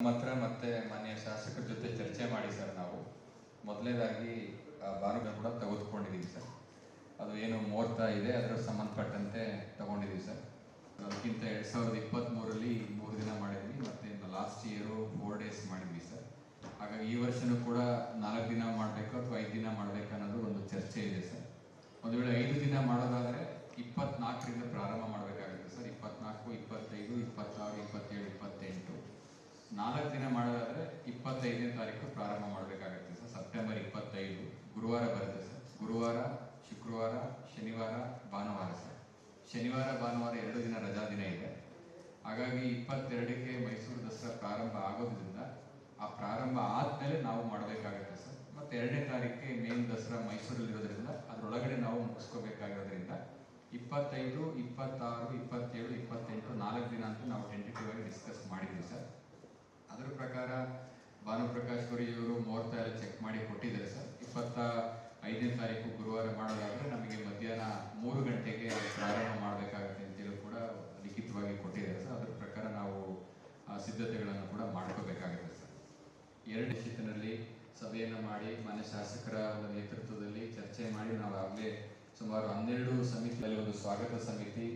ನಮ್ಮ ಹತ್ರ ಮತ್ತೆ ಮಾನ್ಯ ಶಾಸಕರ ಜೊತೆ ಚರ್ಚೆ ಮಾಡಿ ಸರ್ ನಾವು. ಮೊದಲನೇದಾಗಿ ಭಾನುವಾರ ಕೂಡ ತೆಗೆದುಕೊಂಡಿದ್ದೀವಿ ಸರ್. ಅದು ಏನು ಮುಹೂರ್ತ ಇದೆ, ಅದರ ಸಂಬಂಧಪಟ್ಟಂತೆ ತಗೊಂಡಿದ್ದೀವಿ ಸರ್. ಅದಕ್ಕಿಂತ ಎರಡು ಸಾವಿರದ ಇಪ್ಪತ್ತ್ಮೂರಲ್ಲಿ ಮೂರು ದಿನ ಮಾಡಿದ್ವಿ, ಮತ್ತೆ ಲಾಸ್ಟ್ ಇಯರು ಫೋರ್ ಡೇಸ್ ಮಾಡಿದ್ವಿ ಸರ್. ಹಾಗಾಗಿ ಈ ವರ್ಷನೂ ಕೂಡ ನಾಲ್ಕು ದಿನ ಮಾಡಬೇಕು ಅಥವಾ ಐದು ದಿನ ಮಾಡಬೇಕು ಅನ್ನೋದು ಒಂದು ಚರ್ಚೆ ಇದೆ ಸರ್. ಒಂದು ವೇಳೆ ಐದು ದಿನ ಮಾಡೋದಾದರೆ ಇಪ್ಪತ್ನಾಲ್ಕರಿಂದ ಪ್ರಾರಂಭ ಮಾಡಬೇಕಾಗುತ್ತೆ ಸರ್. ಇಪ್ಪತ್ನಾಲ್ಕು, ಇಪ್ಪತ್ತೈದು, ಇಪ್ಪತ್ತಾರು, ಇಪ್ಪತ್ತೇಳು. ನಾಲ್ಕು ದಿನ ಮಾಡೋದಾದ್ರೆ ಇಪ್ಪತ್ತೈದನೇ ತಾರೀಕು ಪ್ರಾರಂಭ ಮಾಡಬೇಕಾಗುತ್ತೆ ಸರ್. ಸೆಪ್ಟೆಂಬರ್ ಇಪ್ಪತ್ತೈದು, ಗುರುವಾರ ಬರುತ್ತೆ ಸರ್. ಗುರುವಾರ, ಶುಕ್ರವಾರ, ಶನಿವಾರ, ಭಾನುವಾರ ಸರ್. ಶನಿವಾರ, ಭಾನುವಾರ ಎರಡು ದಿನ ರಜಾ ದಿನ ಇದೆ. ಹಾಗಾಗಿ ಇಪ್ಪತ್ತೆರಡಕ್ಕೆ ಮೈಸೂರು ದಸರಾ ಪ್ರಾರಂಭ ಆಗೋದ್ರಿಂದ ಆ ಪ್ರಾರಂಭ ಆದ್ಮೇಲೆ ನಾವು ಮಾಡಬೇಕಾಗುತ್ತೆ ಸರ್. ಮತ್ತೆ ಎರಡನೇ ತಾರೀಕಿಗೆ ಮೇನ್ ದಸರಾ ಮೈಸೂರಲ್ಲಿ ಇರೋದ್ರಿಂದ ಅದರೊಳಗಡೆ ನಾವು ಮುಗಿಸ್ಕೋಬೇಕಾಗಿರೋದ್ರಿಂದ ಇಪ್ಪತ್ತೈದು, ಇಪ್ಪತ್ತಾರು, ಇಪ್ಪತ್ತೇಳು, ಇಪ್ಪತ್ತೆಂಟು ನಾಲ್ಕು ದಿನ ಅಂತ ನಾವು ಟೆಂಟೇಟಿವ್ ಆಗಿ ಡಿಸ್ಕಸ್ ಮಾಡಿದ್ವಿ ಸರ್. ಅದರ ಪ್ರಕಾರ ಭಾನುಪ್ರಕಾಶ್ ಅವರು ಮುಹೂರ್ತ ಎಲ್ಲ ಚೆಕ್ ಮಾಡಿ ಕೊಟ್ಟಿದ್ದಾರೆ ಸರ್. ಇಪ್ಪತ್ತ ಐದನೇ ತಾರೀಕು ಗುರುವಾರ ಮಾಡೋದಾದ್ರೆ ನಮಗೆ ಮಧ್ಯಾಹ್ನ ಮೂರು ಗಂಟೆಗೆ ಪ್ರಾರಂಭ ಮಾಡಬೇಕಾಗುತ್ತೆ ಅಂತೇಳಿ ಕೂಡ ಲಿಖಿತವಾಗಿ ಕೊಟ್ಟಿದ್ದಾರೆ ಸರ್. ಅದರ ಪ್ರಕಾರ ನಾವು ಸಿದ್ಧತೆಗಳನ್ನು ಕೂಡ ಮಾಡ್ಕೋಬೇಕಾಗುತ್ತೆ ಸರ್. ಎರಡು ಶಿಸ್ತಿನಲ್ಲಿ ಸಭೆಯನ್ನು ಮಾಡಿ ಮನೆ ಶಾಸಕರ ಒಂದು ನೇತೃತ್ವದಲ್ಲಿ ಚರ್ಚೆ ಮಾಡಿ ನಾವು ಆಗಲೇ ಸುಮಾರು ಹನ್ನೆರಡು ಸಮಿತಿಯಲ್ಲಿ ಒಂದು ಸ್ವಾಗತ ಸಮಿತಿ,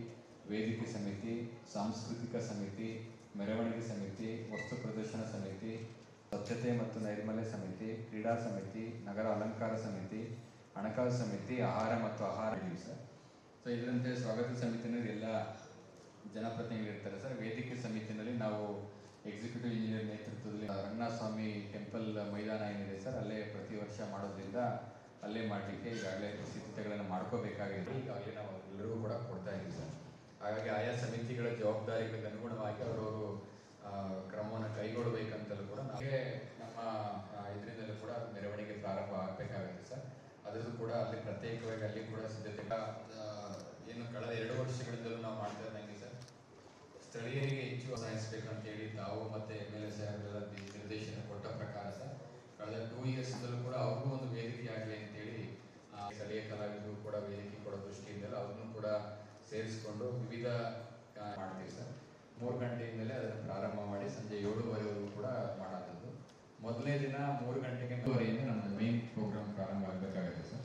ವೇದಿಕೆ ಸಮಿತಿ, ಸಾಂಸ್ಕೃತಿಕ ಸಮಿತಿ ಮೆರವಣಿಗೆ ಸಮಿತಿ, ವಸ್ತು ಪ್ರದರ್ಶನ ಸಮಿತಿ, ಸ್ವಚ್ಛತೆ ಮತ್ತು ನೈರ್ಮಲ್ಯ ಸಮಿತಿ, ಕ್ರೀಡಾ ಸಮಿತಿ, ನಗರ ಅಲಂಕಾರ ಸಮಿತಿ, ಹಣಕಾಸು ಸಮಿತಿ, ಆಹಾರ ಮತ್ತು ಆಹಾರ ಸರ್. ಸೊ ಇದರಂತೆ ಸ್ವಾಗತ ಸಮಿತಿನಲ್ಲಿ ಎಲ್ಲ ಜನಪ್ರತಿನಿಧಿಗಳಿರ್ತಾರೆ ಸರ್. ವೇದಿಕೆ ಸಮಿತಿನಲ್ಲಿ ನಾವು ಎಕ್ಸಿಕ್ಯೂಟಿವ್ ಇಂಜಿನಿಯರ್ ನೇತೃತ್ವದಲ್ಲಿ ರಂಗನಾಥಸ್ವಾಮಿ ಟೆಂಪಲ್ ಮೈದಾನ ಏನಿದೆ ಸರ್, ಅಲ್ಲೇ ಪ್ರತಿ ವರ್ಷ ಮಾಡೋದ್ರಿಂದ ಅಲ್ಲೇ ಮಾಡಲಿಕ್ಕೆ ಈಗಾಗಲೇ ಸಿದ್ಧತೆಗಳನ್ನು ಮಾಡ್ಕೋಬೇಕಾಗಿದೆ. ಈಗಾಗಲೇ ನಾವು ಎಲ್ಲರಿಗೂ ಕೂಡ ಕೊಡ್ತಾ ಇದ್ದೀವಿ ಸರ್. ಹಾಗಾಗಿ ಆಯಾ ಸಮಿತಿಗಳ ಜವಾಬ್ದಾರಿಗಳಿಗೆ ಅನುಗುಣವಾಗಿ ಅವರವರು ಕ್ರಮವನ್ನು ಕೈಗೊಳ್ಳಬೇಕಂತಲೂ ಕೂಡ ನಮಗೆ ನಮ್ಮ ಇದರಿಂದಲೂ ಕೂಡ ಮೆರವಣಿಗೆ ಪ್ರಾರಂಭ ಆಗಬೇಕಾಗುತ್ತೆ ಸರ್. ಅದರದ್ದು ಕೂಡ ಅಲ್ಲಿ ಪ್ರತ್ಯೇಕವಾಗಿ ಅಲ್ಲಿ ಕೂಡ ಸಿದ್ಧತೆ ಏನು ಕಳೆದ ಎರಡು ವರ್ಷಗಳಿಂದಲೂ ನಾವು ಮಾಡ್ತಾ ಇದ್ದಂಗೆ ಸರ್. ಸ್ಥಳೀಯರಿಗೆ ಹೆಚ್ಚು ಅಂತ ಹೇಳಿ ತಾವು ಮತ್ತೆ ಎಂ ಎಲ್ ಎ ಸಾಹೇಬರೆಲ್ಲ ನಿರ್ದೇಶನ ಕೊಟ್ಟ ಪ್ರಕಾರ ಸರ್, ಕಳೆದ ಟೂ ಇಯರ್ಸ್ದಲ್ಲೂ ಕೂಡ ಅವ್ರಿಗೂ ಒಂದು ವೇದಿಕೆ ಆಗಲಿ ಅಂತೇಳಿ ಸ್ಥಳೀಯ ಕಲಾವಿದರು ಕೂಡ ವೇದಿಕೆ ಕೊಡೋ ದೃಷ್ಟಿಯಿಂದಲೂ ಅವ್ರನ್ನೂ ಕೂಡ ಸೇರಿಸಿಕೊಂಡು ವಿವಿಧ ಮಾಡ್ತೀವಿ ಸರ್. ಮೂರು ಗಂಟೆಯಿಂದಲೇ ಅದನ್ನು ಪ್ರಾರಂಭ ಮಾಡಿ ಸಂಜೆ ಏಳುವರೆವರೆಗೂ ಕೂಡ ಮಾಡೋಂಥದ್ದು ಮೊದಲನೇ ದಿನ ಮೂರು ಗಂಟೆಗೆ ನಮ್ಮ ಮೇನ್ ಪ್ರೋಗ್ರಾಮ್ ಪ್ರಾರಂಭ ಆಗಬೇಕಾಗುತ್ತೆ ಸರ್.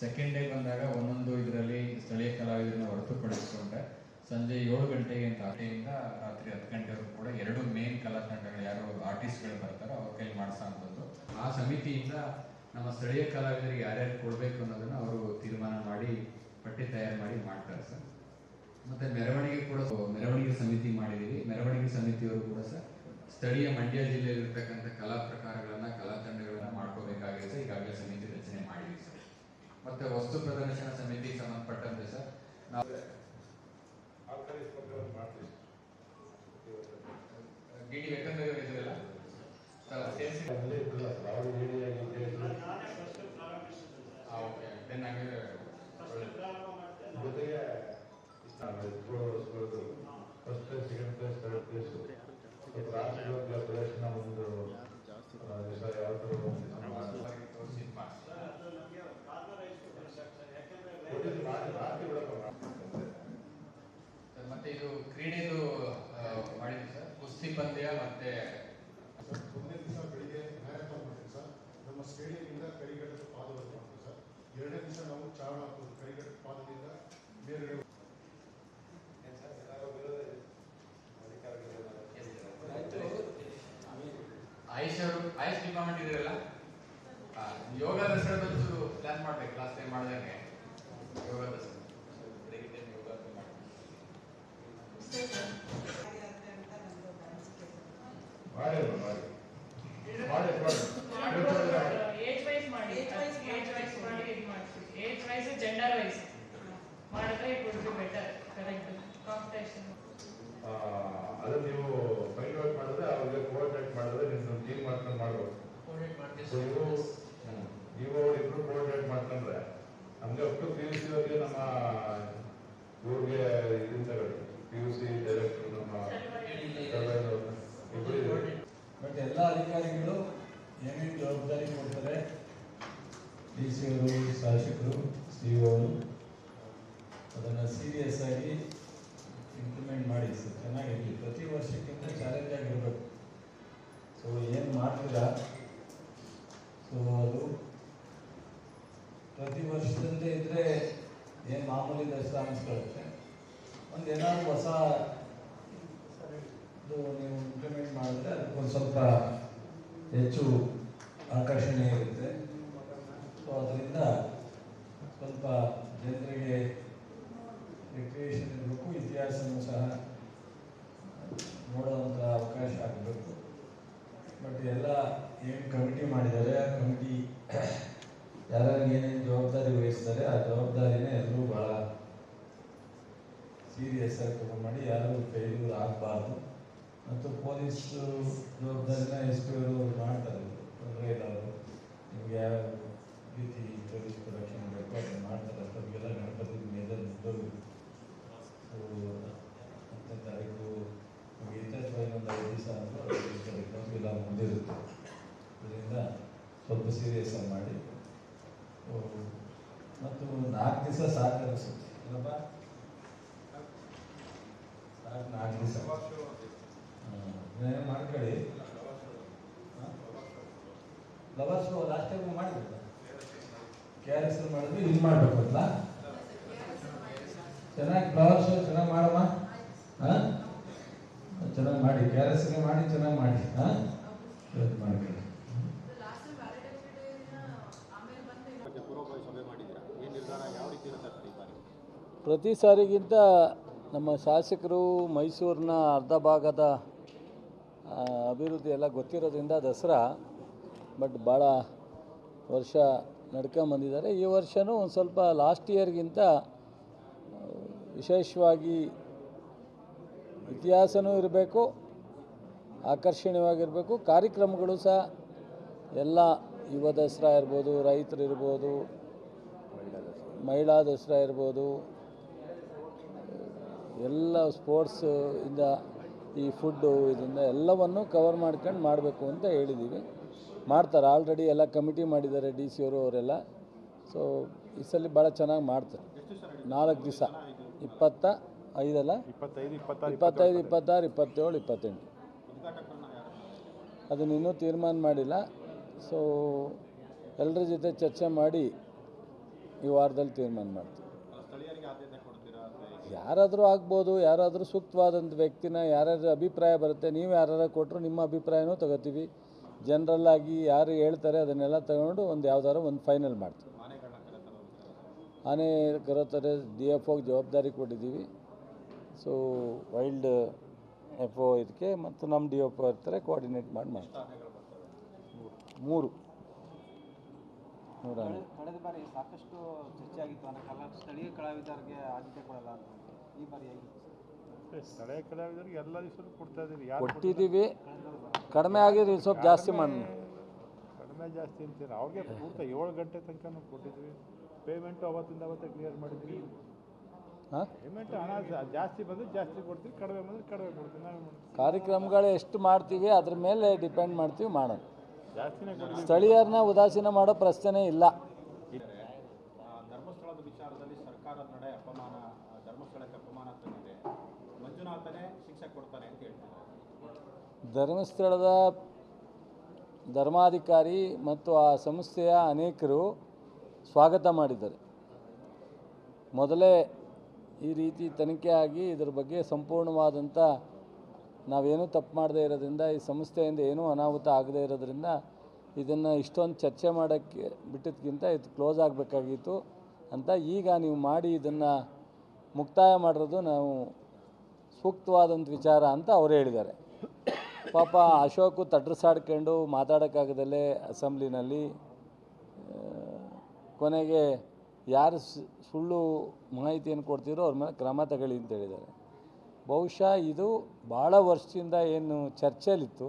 ಸೆಕೆಂಡ್ ಡೇ ಬಂದಾಗ ಒಂದೊಂದು ಇದರಲ್ಲಿ ಸ್ಥಳೀಯ ಕಲಾವಿದರನ್ನ ಹೊರತುಪಡಿಸಿಕೊಂಡೆ. ಸಂಜೆ ಏಳು ಗಂಟೆಗೆ ಅಂತ ಗಂಟೆಯಿಂದ ರಾತ್ರಿ ಹತ್ತು ಗಂಟೆವರೆಗೂ ಕೂಡ ಎರಡು ಮೇನ್ ಕಲಾ ತಂಡಗಳು ಯಾರು ಆರ್ಟಿಸ್ಟ್ಗಳು ಬರ್ತಾರೋ ಅವ್ರ ಕೈಲಿ ಮಾಡಿಸೋಂಥದ್ದು ಆ ಸಮಿತಿಯಿಂದ ನಮ್ಮ ಸ್ಥಳೀಯ ಕಲಾವಿದರಿಗೆ ಯಾರ್ಯಾರು ಕೊಡಬೇಕು ಅನ್ನೋದನ್ನು ಅವರು ತೀರ್ಮಾನ ಮಾಡಿ, ಪಟ್ಟಿ ತಯಾರು ಮಾಡಿ ಮಾಡ್ತಾರೆ ಸರ್. ಮತ್ತೆ ಮೆರವಣಿಗೆ ಕೂಡ ಮೆರವಣಿಗೆ ಸಮಿತಿ ಮಾಡಿದೀವಿ. ಮೆರವಣಿಗೆ ಸಮಿತಿಯವರು ಕೂಡ ಸರ್ ಸ್ಥಳೀಯ ಮಂಡ್ಯ ಜಿಲ್ಲೆಯಲ್ಲಿ ಇರತಕ್ಕಂತ ಕಲಾ ಪ್ರಕಾರಗಳನ್ನ, ಕಲಾ ತಂಡಗಳನ್ನ ಮಾಡ್ಕೋಬೇಕಾಗಿದೆ ಸರ್. ಈಗಾಗಲೇ ಸಮಿತಿ ರಚನೆ ಮಾಡಿದ್ವಿ ಸರ್. ಮತ್ತೆ ವಸ್ತು ಪ್ರದರ್ಶನ ಸಮಿತಿಗೆ ಸಂಬಂಧಪಟ್ಟಂತೆ ಸರ್, ನಾವು ಡಿ ಡಿ ವೆಂಕಟೇಶ್ವರ ಅವರು ಇದ್ರಲ್ಲ ಸರ್, ಸೇರ್ಸಿ ಅಲ್ಲೇ ಇದ್ರಲ್ಲ ಸರ್ ಅವರು ಹೇಳಿಯಾಗಿ ಇದ್ರು ನಾನೇ ಫಸ್ಟ್ ಪ್ರಾರಂಭಿಸಿದ್ದು ಸರ್. ಆ, ಓಕೆ ದೆನ್ ಹಾಗೆ ಫಸ್ಟ್ ಪ್ರಾರಂಭ ಮಾಡ್ದೆ ನಾನು. ಜೊತೆಗೆ ಸ್ಪೋರ್ಟ್ಸ್ಗಳದ್ದು first second place third place ಪ್ರದರ್ಶನ ಒಂದು ರಾತ್ರಿ ಸರ್, ಮತ್ತೆ ಇದು ಕ್ರೀಡೆದು ಮಾಡಿದ್ವಿ ಸರ್? ಕುಸ್ತಿ ಪಂದ್ಯ ಮತ್ತೆ ಒಂದನೇ ದಿವಸ ಬೆಳಿಗ್ಗೆ ಮ್ಯಾರಥಾನ್ ಮಾಡ್ತೀವಿ ಸರ್ ನಮ್ಮ ಸ್ಟೇಡಿಯಂನಿಂದ ಕರಿಘಟ್ಟದ ಪಾದವನ್ನು ಮಾಡ್ತೀವಿ ಸರ್. ಎರಡನೇ ದಿವಸ ನಾವು ಚಾರಣ ಹಾಕೋದು ಕರಿಘಟ್ಟದ ಪಾದದಿಂದ ಮೇಲ್ಗಡೆ ಆಯುಷ್ ಆಯುಷ್ ಡಿಪಾರ್ಟ್ಮೆಂಟ್ ಇದ್ರಲ್ಲ ಯೋಗ ಯೋಗ ಬಂದು ಪ್ಲಾನ್ ಮಾಡ್ಬೇಕು ಕ್ಲಾಸ್ ಟೈಮ್ ಮಾಡಿದಂಗೆ. ಯೋಗ ದರ್ಶನ. ಮಾಡಿ ಮಾಡಿ. ಮಾಡಿ ಮಾಡಿ. ಏಜ್ ವೈಸ್ ಮಾಡಿ. Age wise. ಮಾಡಿ ಇದು ಮಾಡಿಸಿ ಏಜ್ ವೈಸ್ ಜೆಂಡರ್ ವೈಸ್ ಮಾಡಿದ್ರೆ it would be better correct competition ಅದು ನೀವು ಫೈಂಡ್ ಔಟ್ ಮಾಡಿದ್ರೆ ಅವ್ರಿಗೆ ಕೋಆರ್ಡಿನೇಟ್ ನೀವು ಟೀಮ್ ಮಾಡ್ಕೊಂಡು ಮಾಡ್ಬೋದು ನೀವು ಇಬ್ರು ಕೋಆರ್ಡಿನೇಟ್ ಮಾಡ್ಕೊಂಡ್ರೆ ನಮ್ಗೆ up to P U C ಅವ್ರಿಗೆ ನಮ್ಮ ಇವ್ರಿಗೆ ತಗೊಳ್ಳಿ. ಪಿ ಯು ಸಿ ಡೈರೆಕ್ಟರ್ ನಮ್ಮ. ಬಟ್ ಎಲ್ಲ ಅಧಿಕಾರಿಗಳು ಏನೇನು ಜವಾಬ್ದಾರಿ ಕೊಡ್ತಾರೆ? ಡಿ ಸಿ ಅವರು ಶಾಸಕರು ಸಿ ಅವರು ಅದನ್ನು ಸೀರಿಯಸ್ ಆಗಿ ಇಂಪ್ಲಿಮೆಂಟ್ ಮಾಡಿ ಸರ್. ಚೆನ್ನಾಗಿರಲಿ ಪ್ರತಿ ವರ್ಷಕ್ಕಿಂತ ಚಾಲೆಂಜ್ ಆಗಿರಬೇಕು ಮಾಡ್ತೀರಾ ಸೊ ಅದು ಪ್ರತಿ ವರ್ಷದಂತೆ ಇದ್ರೆ ಏನು ಮಾಮೂಲಿ ದರ್ಶನ ಅನಿಸ್ಕೊಳ್ಳುತ್ತೆ ಒಂದು ಏನಾದರೂ ಹೊಸ ನೀವು ಇಂಪ್ಲಿಮೆಂಟ್ ಮಾಡಿದ್ರೆ ಅದಕ್ಕೊಂದು ಸ್ವಲ್ಪ ಹೆಚ್ಚು ಆಕರ್ಷಣೆ ಇರುತ್ತೆ. ಸೊ ಅದರಿಂದ ಸ್ವಲ್ಪ ಜನರಿಗೆ ರಿಕ್ರಿಯೇಷನ್ ಇರಬೇಕು, ಇತಿಹಾಸನೂ ಸಹ ನೋಡುವಂಥ ಅವಕಾಶ ಆಗಬೇಕು ಬಟ್ ಎಲ್ಲ ಏನು ಕಮಿಟಿ ಮಾಡಿದ್ದಾರೆ ಆ ಕಮಿಟಿ ಯಾರ್ಯಾರು ಏನೇನು ಜವಾಬ್ದಾರಿ ವಹಿಸ್ತಾರೆ ಆ ಜವಾಬ್ದಾರಿನೇ ಎಲ್ಲರೂ ಭಾಳ ಸೀರಿಯಸ್ ಆಗಿ ತಗೊಂಡು ಮಾಡಿ ಯಾರು ಫೇಲ್ಯೂರ್ ಆಗಬಾರ್ದು ಮತ್ತು ಪೊಲೀಸ್ ಜವಾಬ್ದಾರಿನ ಎಸ್ ಪಿ ಅವರು ಮಾಡ್ತಾರೆ ತೊಂದರೆ ಇಲ್ಲ ಅವರು ನಿಮ್ಗೆ ಯಾವ ರೀತಿ ಪೊಲೀಸ್ ಪ್ರೊಡಕ್ಷನ್ ಬೇಕು ಅದನ್ನು ಮಾಡ್ತಾರೆ ಅಷ್ಟೊತ್ತಿಗೆಲ್ಲ ಗಣಪತಿ ಮೇಜರ್ ಮುಗ್ದೋಗಿ ಸೊ ಹತ್ತನೇ ತಾರೀಕು ಮುಗಿಯುತ್ತೆ ಅಥವಾ ಇನ್ನೊಂದು ಐದು ದಿವಸ ಅಂತ ಇಲ್ಲ ಮುಂದಿರುತ್ತೆ ಅದರಿಂದ ಸ್ವಲ್ಪ ಸೀರಿಯಸ್ ಆಗಿ ಮಾಡಿ ಸೊ, ಮತ್ತು ನಾಲ್ಕು ದಿವಸ ಸಾಕು ಅನಿಸುತ್ತೆ ಇಲ್ಲಪ್ಪ ಸಾಕು ನಾಲ್ಕು ದಿವಸ ಮಾಡ್ಕೊಳ್ಳಿ. ಲಾಸ್ಟ್ ಟೈಮ್ ಮಾಡಿದ್ರಲ್ಲ? ಕೆ ಮಾಡಿದ್ವಿ, ಇದು ಮಾಡಬೇಕು ಅಂತ ಚೆನ್ನಾಗಿ ಫ್ಲವರ್ ಶೋ ಚೆನ್ನಾಗಿ ಮಾಡಮ್ಮ. ಹಾಂ? ಚೆನ್ನಾಗಿ ಮಾಡಿ ಕೆ ಆರ್ ಎಸ್ಗೆ ಮಾಡಿ ಚೆನ್ನಾಗಿ ಮಾಡಿ. ಹಾಂ? ಮಾಡ್ಕೊಳ್ಳಿ. ಪ್ರತಿ ಸಾರಿಗಿಂತ ನಮ್ಮ ಶಾಸಕರು ಮೈಸೂರಿನ ಅರ್ಧ ಭಾಗದ ಅಭಿವೃದ್ಧಿ ಎಲ್ಲ ಗೊತ್ತಿರೋದ್ರಿಂದ ದಸರಾ, ಬಟ್ ಭಾಳ ವರ್ಷ ನಡ್ಕೊಂಬಂದಿದ್ದಾರೆ ಈ ವರ್ಷವೂ ಒಂದು ಸ್ವಲ್ಪ ಲಾಸ್ಟ್ ಇಯರ್ಗಿಂತ ವಿಶೇಷವಾಗಿ ಇತಿಹಾಸನೂ ಇರಬೇಕು, ಆಕರ್ಷಣೀಯವಾಗಿರಬೇಕು. ಕಾರ್ಯಕ್ರಮಗಳು ಸಹ ಎಲ್ಲ ಯುವ ದಸರಾ ಇರ್ಬೋದು, ರೈತರು ಇರ್ಬೋದು, ಮಹಿಳಾ ದಸರಾ ಇರ್ಬೋದು, ಎಲ್ಲ ಸ್ಪೋರ್ಟ್ಸ್ ಇಂದ ಈ ಫುಡ್ಡು ಇದರಿಂದ ಎಲ್ಲವನ್ನು ಕವರ್ ಮಾಡ್ಕೊಂಡು ಮಾಡಬೇಕು ಅಂತ ಹೇಳಿದ್ದೀವಿ ಮಾಡ್ತಾರೆ. ಆಲ್ರೆಡಿ ಎಲ್ಲ ಕಮಿಟಿ ಮಾಡಿದ್ದಾರೆ ಡಿ ಸಿ ಅವರು ಅವರೆಲ್ಲ. ಸೊ ಈ ಸಲ ಭಾಳ ಚೆನ್ನಾಗಿ ಮಾಡ್ತಾರೆ. ನಾಲ್ಕು ದಿವಸ. ಇಪ್ಪತ್ತ ಐದಲ್ಲ? ಇಪ್ಪತ್ತೈದು ಇಪ್ಪತ್ತಾರು ಇಪ್ಪತ್ತೇಳು ಇಪ್ಪತ್ತೆಂಟು. ಅದನ್ನ ಇನ್ನೂ ತೀರ್ಮಾನ ಮಾಡಿಲ್ಲ. ಸೊ ಎಲ್ಲರ ಜೊತೆ ಚರ್ಚೆ ಮಾಡಿ ಈ ವಾರದಲ್ಲಿ ತೀರ್ಮಾನ ಮಾಡ್ತೀವಿ ಸ್ಥಳೀಯರಿಗೆ ಆದ್ಯತೆ ಕೊಡ್ತೀರಾ ಅಥವಾ ಹೇಗೆ? ಯಾರಾದರೂ ಆಗ್ಬೋದು, ಯಾರಾದರೂ ಸೂಕ್ತವಾದಂಥ ವ್ಯಕ್ತಿನ ಯಾರ್ಯಾರ ಅಭಿಪ್ರಾಯ ಬರುತ್ತೆ, ನೀವು ಯಾರು ಕೊಟ್ಟರು ನಿಮ್ಮ ಅಭಿಪ್ರಾಯನೂ ತಗೋತೀವಿ. ಜನರಲ್ ಆಗಿ ಯಾರು ಹೇಳ್ತಾರೆ ಅದನ್ನೆಲ್ಲ ತಗೊಂಡು ಒಂದು ಯಾವ್ದಾದ್ರು ಒಂದು ಫೈನಲ್ ಮಾಡ್ತೀವಿ. ಆನೆ ಕರೋತಾರೆ ಡಿ ಎಫ್ ಓಗೆ ಜವಾಬ್ದಾರಿ ಕೊಟ್ಟಿದ್ದೀವಿ. ಸೊ ವೈಲ್ಡ್ ಎಫ್ ಒ ಇದಕ್ಕೆ ಮತ್ತು ನಮ್ಮ ಡಿ ಎಫ್ ಒ ಇರ್ತಾರೆ ಕೋಆರ್ಡಿನೇಟ್ ಮಾಡಿ ಮಾಡ್ತೀವಿ. ಮೂರು. ಕಳೆದ ಬಾರಿ ಸಾಕಷ್ಟು ಚರ್ಚೆ ಆಗಿತ್ತು ಕಲಾ ಸ್ಥಳೀಯ ಕಲಾವಿದರಿಗೆ ಆದ್ಯತೆ ಕೊಡಲ್ಲ ಅಂತ. ಈ ಬಾರಿ ಸ್ಥಳೀಯ ಕಲಾವಿದರಿಗೆ ಎಲ್ಲ ದಿವಸಲ್ಲೂ ಕೊಡ್ತಾ ಇದ್ದೀರಿ ಕೊಟ್ಟಿದ್ದೀವಿ. ಕಡಿಮೆ ಆಗಿದೆ ಸ್ವಲ್ಪ ಜಾಸ್ತಿ ಮಾಡಿ ಕಡಿಮೆ ಜಾಸ್ತಿ ಅಂತೀರ? ಅವ್ರಿಗೆ ಪೂರ್ತಿ ಏಳು ಗಂಟೆ ತನಕ ಕೊಟ್ಟಿದ್ವಿ ಪೇಮೆಂಟು ಅವತ್ತಿಂದ ಅವತ್ತೇ ಕ್ಲಿಯರ್ ಮಾಡಿದ್ವಿ ಹಾಂ? ಪೇಮೆಂಟ್ ಹಣ ಜಾಸ್ತಿ ಬಂದ್ರೆ ಜಾಸ್ತಿ ಕೊಡ್ತೀವಿ ಕಡಿಮೆ ಬಂದ್ರೆ ಕಡಿಮೆ ಕೊಡ್ತೀವಿ. ನಾವು ಕಾರ್ಯಕ್ರಮಗಳು ಎಷ್ಟು ಮಾಡ್ತೀವಿ ಅದ್ರ ಮೇಲೆ ಡಿಪೆಂಡ್ ಮಾಡ್ತೀವಿ ಮಾಡೋಣ ಸ್ಥಳೀಯರನ್ನ ಉದಾಸೀನ ಮಾಡೋ ಪ್ರಶ್ನೆ ಇಲ್ಲ. ಆ, ಧರ್ಮಸ್ಥಳದ ವಿಚಾರದಲ್ಲಿ ಸರ್ಕಾರದ ನಡೆ ಅಪಮಾನ ಧರ್ಮಸ್ಥಳಕ್ಕೆ ಅಪಮಾನ ತಂದಿದೆ. ಮಂಜುನಾಥನೇ ಶಿಕ್ಷೆ ಕೊಡ್ತಾನೆ ಅಂತ ಹೇಳ್ತಾರೆ. ಧರ್ಮಸ್ಥಳದ ಧರ್ಮಾಧಿಕಾರಿ ಮತ್ತು ಆ ಸಂಸ್ಥೆಯ ಅನೇಕರು ಸ್ವಾಗತ ಮಾಡಿದ್ದಾರೆ. ಮೊದಲೇ ಈ ರೀತಿ ತನಿಖೆ ಆಗಿ ಇದರ ಬಗ್ಗೆ ಸಂಪೂರ್ಣವಾದಂಥ ನಾವೇನೂ ತಪ್ಪು ಮಾಡದೇ ಇರೋದ್ರಿಂದ ಈ ಸಂಸ್ಥೆಯಿಂದ ಏನೂ ಅನಾಹುತ ಆಗದೇ ಇರೋದ್ರಿಂದ ಇದನ್ನು ಇಷ್ಟೊಂದು ಚರ್ಚೆ ಮಾಡೋಕ್ಕೆ ಬಿಟ್ಟಿದ್ದಕ್ಕಿಂತ ಇದು ಕ್ಲೋಸ್ ಆಗಬೇಕಾಗಿತ್ತು ಅಂತ ಈಗ ನೀವು ಮಾಡಿ ಇದನ್ನು ಮುಕ್ತಾಯ ಮಾಡಿರೋದು ನಾವು ಸೂಕ್ತವಾದಂಥ ವಿಚಾರ ಅಂತ ಅವರು ಹೇಳಿದ್ದಾರೆ. ಪಾಪ ಅಶೋಕು ತಟ್ರಸಾಡ್ಕೊಂಡು ಮಾತಾಡೋಕ್ಕಾಗದಲ್ಲೇ ಅಸೆಂಬ್ಲಿನಲ್ಲಿ ಕೊನೆಗೆ ಯಾರು ಸುಳ್ಳು ಮಾಹಿತಿಯನ್ನು ಕೊಡ್ತೀರೋ ಅವ್ರ ಮೇಲೆ ಕ್ರಮ ತಗೊಳ್ಳಿ ಅಂತ ಹೇಳಿದ್ದಾರೆ. ಬಹುಶಃ ಇದು ಭಾಳ ವರ್ಷದಿಂದ ಏನು ಚರ್ಚೆಲಿತ್ತು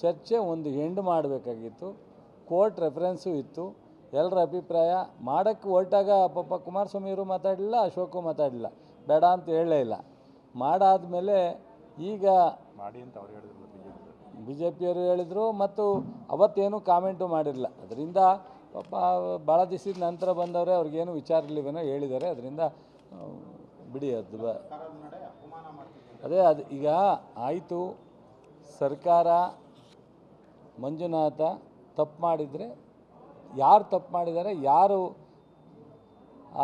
ಚರ್ಚೆ ಒಂದು ಎಂಡ್ ಮಾಡಬೇಕಾಗಿತ್ತು. ಕೋರ್ಟ್ ರೆಫರೆನ್ಸು ಇತ್ತು. ಎಲ್ಲರ ಅಭಿಪ್ರಾಯ ಮಾಡೋಕ್ಕೆ ಹೊರಟಾಗ ಪಾಪ ಕುಮಾರಸ್ವಾಮಿಯವರು ಮಾತಾಡಲಿಲ್ಲ ಅಶೋಕು ಮಾತಾಡಲಿಲ್ಲ. ಬೇಡ ಅಂತ ಹೇಳಲೇ ಇಲ್ಲ. ಮಾಡಾದಮೇಲೆ ಈಗ ಮಾಡಿ ಅಂತ ಅವ್ರು ಹೇಳಿದ್ರು ಬಿ ಜೆ ಪಿಯವರು ಹೇಳಿದರು ಮತ್ತು ಅವತ್ತೇನು ಕಾಮೆಂಟು ಮಾಡಿರಲಿಲ್ಲ. ಅದರಿಂದ ಪಾಪ ಭಾಳ ದಿವಸದ ನಂತರ ಬಂದವರೇ ಅವ್ರಿಗೇನು ವಿಚಾರ ಇರ್ಲಿವೇನೋ ಹೇಳಿದ್ದಾರೆ. ಅದರಿಂದ ಬಿಡಿ ಅದು ಅದೇ ಅದು ಈಗ ಆಯಿತು. ಸರ್ಕಾರ ಮಂಜುನಾಥ ತಪ್ಪು ಮಾಡಿದರೆ, ಯಾರು ತಪ್ಪು ಮಾಡಿದ್ದಾರೆ, ಯಾರು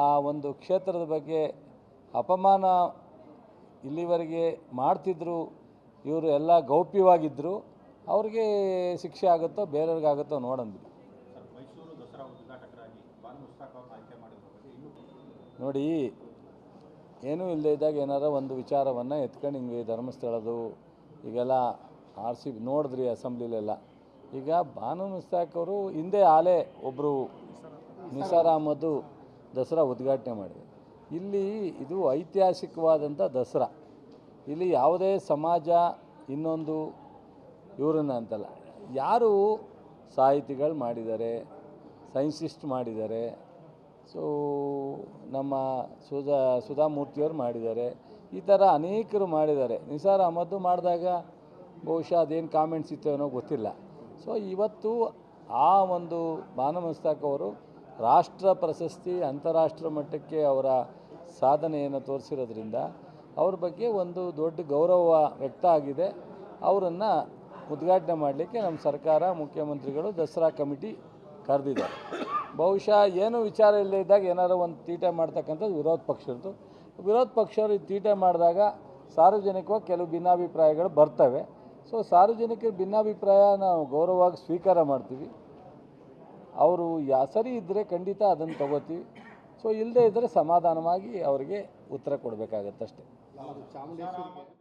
ಆ ಒಂದು ಕ್ಷೇತ್ರದ ಬಗ್ಗೆ ಅಪಮಾನ ಇಲ್ಲಿವರೆಗೆ ಮಾಡ್ತಿದ್ರು, ಇವರು ಎಲ್ಲ ಗೌಪ್ಯವಾಗಿದ್ದರು ಅವ್ರಿಗೆ ಶಿಕ್ಷೆ ಆಗುತ್ತೋ ಬೇರೆಯವ್ರಿಗಾಗುತ್ತೋ ಇನ್ನೂ ನೋಡಿ, ಏನೂ ಇಲ್ಲದೇ ಇದ್ದಾಗ ಏನಾರ ಒಂದು ವಿಚಾರವನ್ನು ಎತ್ಕೊಂಡು ಹಿಂಗೆ ಧರ್ಮಸ್ಥಳದು ಈಗೆಲ್ಲ ಆರ್ ಸಿ ನೋಡಿದ್ರಿ ಅಸೆಂಬ್ಲಿಲೆಲ್ಲ. ಈಗ ಬಾನು ಮುಸ್ತಾಕ್ ಅವರು ಹಿಂದೆ ಆಲೆ ಒಬ್ಬರು ನಿಸಾರ್ ಅಹಮದ್ದು ದಸರಾ ಉದ್ಘಾಟನೆ ಮಾಡಿದೆ ಇಲ್ಲಿ ಇದು ಐತಿಹಾಸಿಕವಾದಂಥ ದಸರಾ. ಇಲ್ಲಿ ಯಾವುದೇ ಸಮಾಜ ಇನ್ನೊಂದು ಇವರನ್ನ ಅಂತಲ್ಲ. ಯಾರು ಸಾಹಿತಿಗಳು ಮಾಡಿದ್ದಾರೆ, ಸೈನ್ಸಿಸ್ಟ್ ಮಾಡಿದ್ದಾರೆ, ಸೊ ನಮ್ಮ ಸುಧಾ ಸುಧಾಮೂರ್ತಿಯವರು ಮಾಡಿದ್ದಾರೆ, ಈ ಥರ ಅನೇಕರು ಮಾಡಿದ್ದಾರೆ. ನಿಸಾರ್ ಅಹಮದ್ದು ಮಾಡಿದಾಗ ಬಹುಶಃ ಅದೇನು ಕಾಮೆಂಟ್ಸ್ ಇತ್ತು ಏನೋ ಗೊತ್ತಿಲ್ಲ. ಸೊ ಇವತ್ತು ಆ ಒಂದು ಮಾನಮಸ್ತಾಕ್ ಅವರು ರಾಷ್ಟ್ರ ಪ್ರಶಸ್ತಿ ಅಂತಾರಾಷ್ಟ್ರ ಮಟ್ಟಕ್ಕೆ ಅವರ ಸಾಧನೆಯನ್ನು ತೋರಿಸಿರೋದ್ರಿಂದ ಅವ್ರ ಬಗ್ಗೆ ಒಂದು ದೊಡ್ಡ ಗೌರವ ವ್ಯಕ್ತ ಆಗಿದೆ. ಅವರನ್ನು ಉದ್ಘಾಟನೆ ಮಾಡಲಿಕ್ಕೆ ನಮ್ಮ ಸರ್ಕಾರ, ಮುಖ್ಯಮಂತ್ರಿಗಳು, ದಸರಾ ಕಮಿಟಿ ಕರೆದಿದ್ದಾರೆ. ಬಹುಶಃ ಏನು ವಿಚಾರ ಇಲ್ಲದೆ ಇದ್ದಾಗ ಏನಾರು ಒಂದು ತೀಟೆ ಮಾಡ್ತಕ್ಕಂಥದ್ದು ವಿರೋಧ ಪಕ್ಷದ್ದು. ವಿರೋಧ ಪಕ್ಷವರು ಈ ತೀಟೆ ಮಾಡಿದಾಗ ಸಾರ್ವಜನಿಕವಾಗಿ ಕೆಲವು ಭಿನ್ನಾಭಿಪ್ರಾಯಗಳು ಬರ್ತವೆ. ಸೊ ಸಾರ್ವಜನಿಕರ ಭಿನ್ನಾಭಿಪ್ರಾಯ ನಾವು ಗೌರವವಾಗಿ ಸ್ವೀಕಾರ ಮಾಡ್ತೀವಿ. ಅವರು ಯಾ, ಸರಿ ಇದ್ದರೆ ಖಂಡಿತ ಅದನ್ನು ತಗೋತೀವಿ. ಸೊ ಇಲ್ಲದೇ ಇದ್ದರೆ ಸಮಾಧಾನವಾಗಿ ಅವರಿಗೆ ಉತ್ತರ ಕೊಡಬೇಕಾಗತ್ತಷ್ಟೆ.